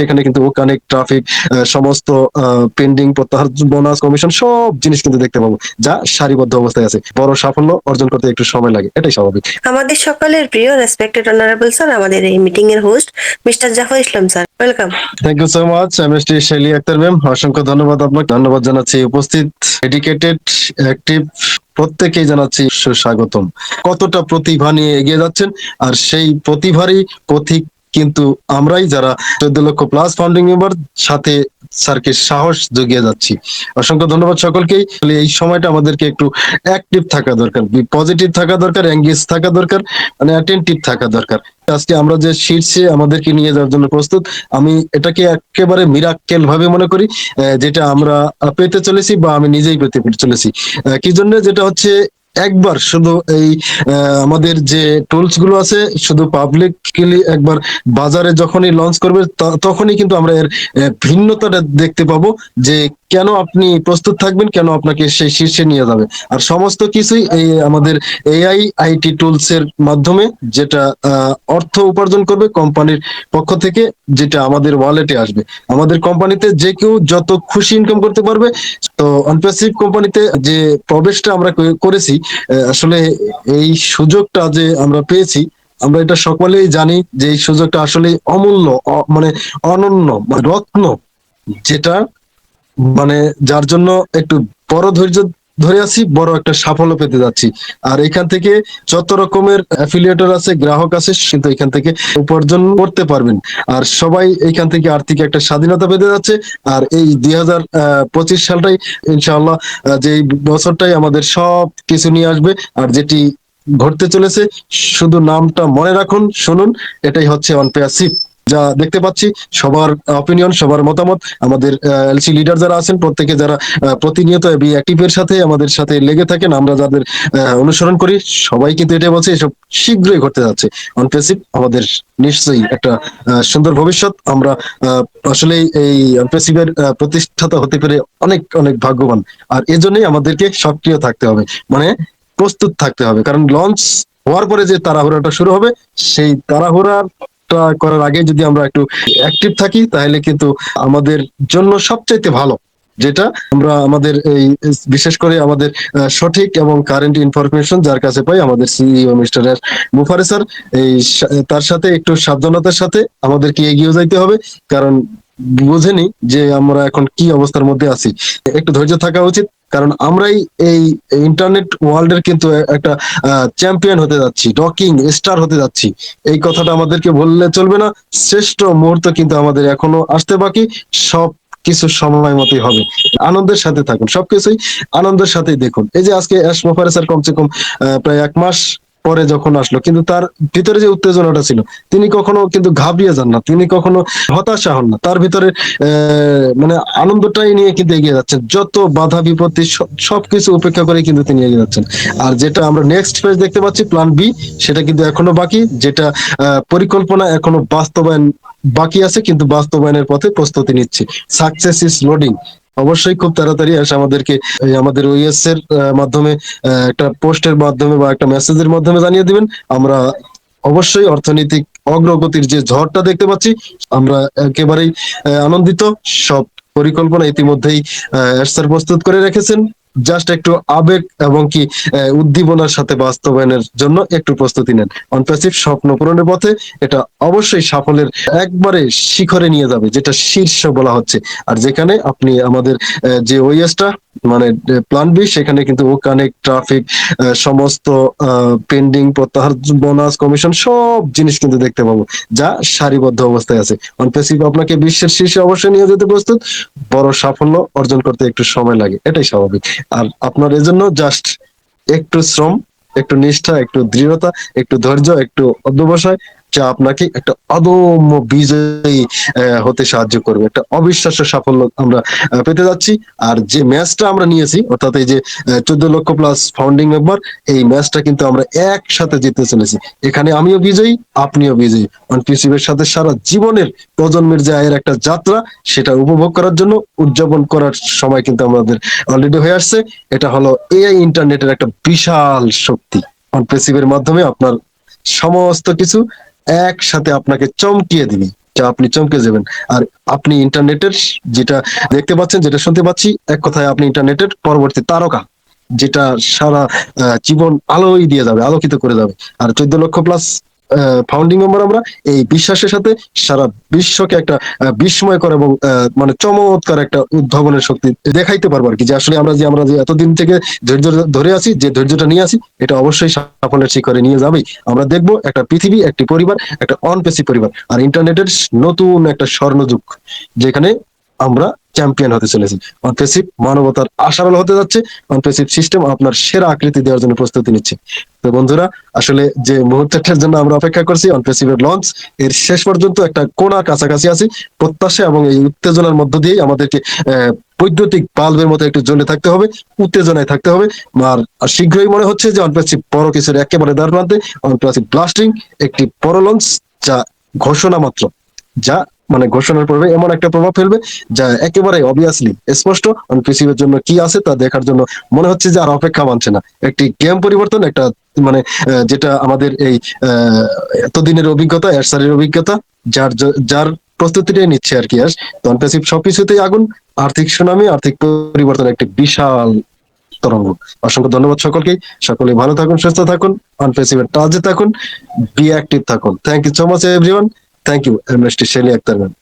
সেখানে কিন্তু connect traffic সমস্ত পেন্ডিং প্রত্যাহার বোনাস কমিশন সব জিনিস কিন্তু দেখতে পাবো যা সারিবদ্ধ অবস্থায় আছে। বড় সাফল্য অর্জন করতে একটু সময় লাগে এটাই স্বাভাবিক। আমাদের সকলের প্রিয় রেসপেক্টেড অনারেবল স্যার আমাদের এই মিটিং এর host mister Zafar Islam sir welcome thank you so much M S T Shelly Akhtar ma'am অসংখ্য ধন্যবাদ আপনাকে ধন্যবাদ জানাচ্ছি উপস্থিত এডুকেটেড অ্যাক্টিভ প্রত্যেকেই জানাচ্ছি সুস্বাগতম। কতটা প্রতিভা নিয়ে এগিয়ে যাচ্ছেন আর সেই প্রতিভারই পথিক কিন্তু আমরাই যারা চোদ্দ লক্ষ প্লাস ফাউন্ডিং মেম্বার সাথে স্যারকে সাহস জুগিয়ে যাচ্ছি। অসংখ্য ধন্যবাদ সকলকেই এই সময়টা আমাদেরকে একটু অ্যাক্টিভ থাকা দরকার। পজিটিভ থাকা দরকার এঙ্গেজ থাকা দরকার মানে অ্যাটেন্টিভ থাকা দরকার। আজকে আমরা যে শীর্ষে আমাদেরকে নিয়ে যাওয়ার জন্য প্রস্তুত, আমি এটাকে একেবারে মিরাক্কেল ভাবে মনে করি যেটা আমরা পেতে চলেছি বা আমি নিজেই পেতে চলেছি। কি জন্য? যেটা হচ্ছে একবার শুধু এই আমাদের যে টুলসগুলো আছে, শুধু পাবলিকলি একবার বাজারে যখনই লঞ্চ করবে তখনই কিন্তু আমরা এর ভিন্নতাটা দেখতে পাবো যে কেন আপনি প্রস্তুত থাকবেন? কেন আপনাকে সেই শীর্ষে নিয়ে যাবে? আর সমস্ত কিছুই এই আমাদের এআই আইটি টুলস এর মাধ্যমে যেটা অর্থ উপার্জন করবে কোম্পানির পক্ষ থেকে, যেটা আমাদের ওয়ালেটে আসবে। আমাদের কোম্পানিতে যে কেউ যত খুশি ইনকাম করতে পারবে, তো অনপ্যাসিভ কোম্পানিতে যে প্রবেশটা আমরা করেছি আসলে এই সুযোগটা যে আমরা পেয়েছি, আমরা এটা সকলেই জানি যে এই সুযোগটা আসলে অমূল্য মানে অনন্য, রত্ন, যেটা মানে যার জন্য একটু বড় ধৈর্য ধরে আছি, বড় একটা সাফল্য পেতে যাচ্ছি। আর এখান থেকে যত রকমের অ্যাফিলিয়েটর আছে, গ্রাহক আছে কিন্তু এখান থেকে উপার্জন করতে পারবেন। আর সবাই এখান থেকে আর্থিক একটা স্বাধীনতা পেতে যাচ্ছে। আর এই দুই হাজার পঁচিশ সালটাই ইনশাআল্লাহ যে বছরটাই আমাদের সব কিছু নিয়ে আসবে। আর যেটি ঘটতে চলেছে, শুধু নামটা মনে রাখুন, শুনুন, এটাই হচ্ছে অনপেয়ারশিপ যা দেখতে পাচ্ছি, সবার অপিনিয়ন সবার মতামত। আমাদের এলসি লিডার যারা আছেন, প্রত্যেকে যারা প্রতিনিয়ত বি অ্যাক্টিভের সাথে আমাদের সাথে লেগে থাকেন, আমরা যাদের অনুসরণ করি, সবাই কিন্তু এটা বলছে, এসব শীঘ্রই ঘটতে যাচ্ছে। অনপেসিভ আমাদের নিশ্চয়ই একটা সুন্দর ভবিষ্যৎ। আমরা আসলে এই অনপেসিভের প্রতিষ্ঠাতা হতে পেরে অনেক অনেক ভাগ্যবান। আর এজন্যই আমাদেরকে সক্রিয় থাকতে হবে। মানে প্রস্তুত থাকতে হবে। কারণ লঞ্চ হওয়ার পরে যে তাড়াহুড়াটা শুরু হবে, সেই তাড়াহুড়াটা করার আগে যদি আমরা একটু অ্যাক্টিভ থাকি, তাহলে কিন্তু আমাদের জন্য সবচাইতে ভালো। যেটা আমরা আমাদের এই, বিশেষ করে আমাদের সঠিক এবং কারেন্ট ইনফরমেশন যার কাছে পাই আমাদের সিইও মিস্টার মুফারে স্যার, এই তার সাথে একটু সাবধানতার সাথে আমাদেরকে এগিয়ে যাইতে হবে। কারণ বুঝেনি যে আমরা এখন কি অবস্থার মধ্যে আছি। একটু ধৈর্য থাকা উচিত। কারণ আমরাই এই ইন্টারনেট ওয়ার্ল্ড এর কিন্তু একটা চ্যাম্পিয়ন হতে যাচ্ছি ডকিং স্টার হতে যাচ্ছি। এই কথাটা আমাদেরকে বললে চলবে না। শ্রেষ্ঠ মুহূর্ত কিন্তু আমাদের এখনও আসতে বাকি। সব কিছু সময় মতোই হবে। আনন্দের সাথে থাকুন, সবকিছুই আনন্দের সাথেই দেখুন। এই যে আজকে অ্যাশ মোফারেসার কমসে কম প্রায় এক মাস পরে যখন আসলো, কিন্তু তার ভিতরে যে উত্তেজনাটা ছিল, তিনি কখনো কিন্তু ঘাবড়িয়ে যান না, তিনি কখনো হতাশা হন না। তার ভিতরে মানে আনন্দটাই নিয়ে কিন্তু এগিয়ে যাচ্ছেন। যত বাধা, বিপত্তি সবকিছু উপেক্ষা করে কিন্তু তিনি এগিয়ে যাচ্ছেন। আর যেটা আমরা নেক্সট পেজ দেখতে পাচ্ছি প্ল্যান বি সেটা কিন্তু এখনও বাকি, যেটা পরিকল্পনা এখনও বাস্তবায়ন বাকি আছে, কিন্তু বাস্তবায়নের পথে প্রস্তুতি নিচ্ছে। সাকসেস ইজ লোডিং অবশ্যই খুব তাড়াতাড়ি আসে আমাদেরকে আমাদের ওইএস এর আহ, মাধ্যমে একটা পোস্টের মাধ্যমে বা একটা মেসেজের মাধ্যমে জানিয়ে দিবেন। আমরা অবশ্যই অর্থনৈতিক অগ্রগতির যে ঝড়টা দেখতে পাচ্ছি আমরা একেবারেই আনন্দিত। সব পরিকল্পনা ইতিমধ্যেই প্রস্তুত করে রেখেছেন। জাস্ট একটু আবেগ এবং কি উদ্দীপনার সাথে বাস্তবায়নের জন্য একটু প্রস্তুতি নেন। অনপ্যাসিভ স্বপ্ন পূরণের পথে এটা অবশ্যই সাফল্যের একবারে শিখরে নিয়ে যাবে, যেটা শীর্ষ বলা হচ্ছে। আর যেখানে আপনি আমাদের যে ওইএসটা মানে প্ল্যান বি সেখানে কিন্তু কানেক্ট ট্রাফিক সমস্ত পেন্ডিং প্রত্যাহার বোনাস কমিশন সব জিনিস কিন্তু দেখতে পাবো, যা সারিবদ্ধ অবস্থায় আছে। অনপ্যাসিভ আপনাকে বিশ্বের শীর্ষে অবশ্যই নিয়ে যেতে প্রস্তুত। বড় সাফল্য অর্জন করতে একটু সময় লাগে, এটাই স্বাভাবিক। আর আপনার এজন্য জাস্ট একটু শ্রম একটু নিষ্ঠা একটু দৃঢ়তা একটু ধৈর্য একটু অধ্যবসায় যা আপনাকে একটা অদম্য বিজয়ী হতে সাহায্য করবে। একটা অবিশ্বাস্য সাফল্য আমরা পেতে যাচ্ছি। আর যে ম্যাচটা আমরা নিয়েছি, অর্থাৎ এই যে চোদ্দ লক্ষ প্লাস ফাউন্ডিং মেম্বার এই ম্যাচটা কিন্তু আমরা একসাথে জিততে চলেছি। এখানে আমিও বিজয়ী, আপনিও বিজয়ী। অনপিসিবের সাথে সারা জীবনের প্রজন্মের যে আয়ের একটা যাত্রা, সেটা উপভোগ করার জন্য, উদযাপন করার সময় কিন্তু আমাদের অলরেডি হয়ে আসছে। এটা হলো এআই ইন্টারনেটের একটা বিশাল শক্তি। অনপ্রেসিভের মাধ্যমে আপনার সমস্ত কিছু একসাথে আপনাকে চমকিয়ে দিবে। যা আপনি চমকে যাবেন। আর আপনি ইন্টারনেটের যেটা দেখতে পাচ্ছেন, যেটা শুনতে পাচ্ছি, এক কথায় আপনি ইন্টারনেটের পরবর্তী তারকা, যেটা সারা জীবন আলোই দিয়ে যাবে, আলোকিত করে যাবে। আর চোদ্দ লক্ষ প্লাস ফাউন্ডিং মেম্বার আমরা, এই বিশ্বাসের সাথে সারা বিশ্বকে একটা বিস্ময়কর এবং মানে চমৎকার একটা উদ্ভাবনের শক্তি দেখাইতে পারব আর কি। যে আসলে আমরা যে আমরা যে এতদিন থেকে ধৈর্য ধরে আছি, যে ধৈর্যটা নিয়ে আছি, এটা অবশ্যই সাফল্যের শিখরে নিয়ে যাবেই। আমরা দেখব একটা পৃথিবী, একটি পরিবার, একটা অনপেসি পরিবার। আর ইন্টারনেটের নতুন একটা স্বর্ণযুগ, যেখানে আমরা চ্যাম্পিয়ন হতে চলেছি অনপেসিভ মানবতার আশারাল হতে যাচ্ছে। অনপেসিভ সিস্টেম আপনার সেরা আকৃতি দেওয়ার জন্য প্রস্তুতি নিচ্ছে। তো বন্ধুরা, আসলে যে মুহূর্তটার জন্য আমরা অপেক্ষা করছি অনপেসিভের লঞ্চ এর শেষ পর্যন্ত একটা কোনা কাছাকাছি আছি। প্রত্যাশা এবং এই উত্তেজনার মধ্য দিয়ে আমাদেরকে বৈদ্যুতিক বাল্বের মতো একটু জ্বলে থাকতে হবে, উত্তেজনায় থাকতে হবে। আর শীঘ্রই মনে হচ্ছে যে অনপেসিভ বড় কিছুর একেবারে দ্বার প্রান্তে অনপেসিভ ব্লাস্টিং একটি বড় লঞ্চ যা ঘোষণা মাত্র, যা মানে ঘোষণার পূর্বে এমন একটা প্রভাব ফেলবে যা একেবারে অবভিয়াসলি স্পষ্ট অনপেসিভের জন্য কি আছে তা দেখার জন্য মনে হচ্ছে যে আর অপেক্ষা মানছে না। একটি গেম পরিবর্তন, একটা মানে যেটা আমাদের এই এতদিনের অভিজ্ঞতা এরসারের অভিজ্ঞতা, যার যার প্রস্তুতিটাই নিচ্ছে আর কি আজ। তো অনপেসিভ সবকিছুতেই আগুন, আর্থিক সুনামি, আর্থিক পরিবর্তন একটি বিশাল তরঙ্গ। অসংখ্য ধন্যবাদ সকলকে সকলে ভালো থাকুন, সুস্থ থাকুন অনপেসিভের টাচে থাকুন বি অ্যাক্টিভ থাকুন। Thank you so much everyone thank you M S T Shelly Akhtar ma'am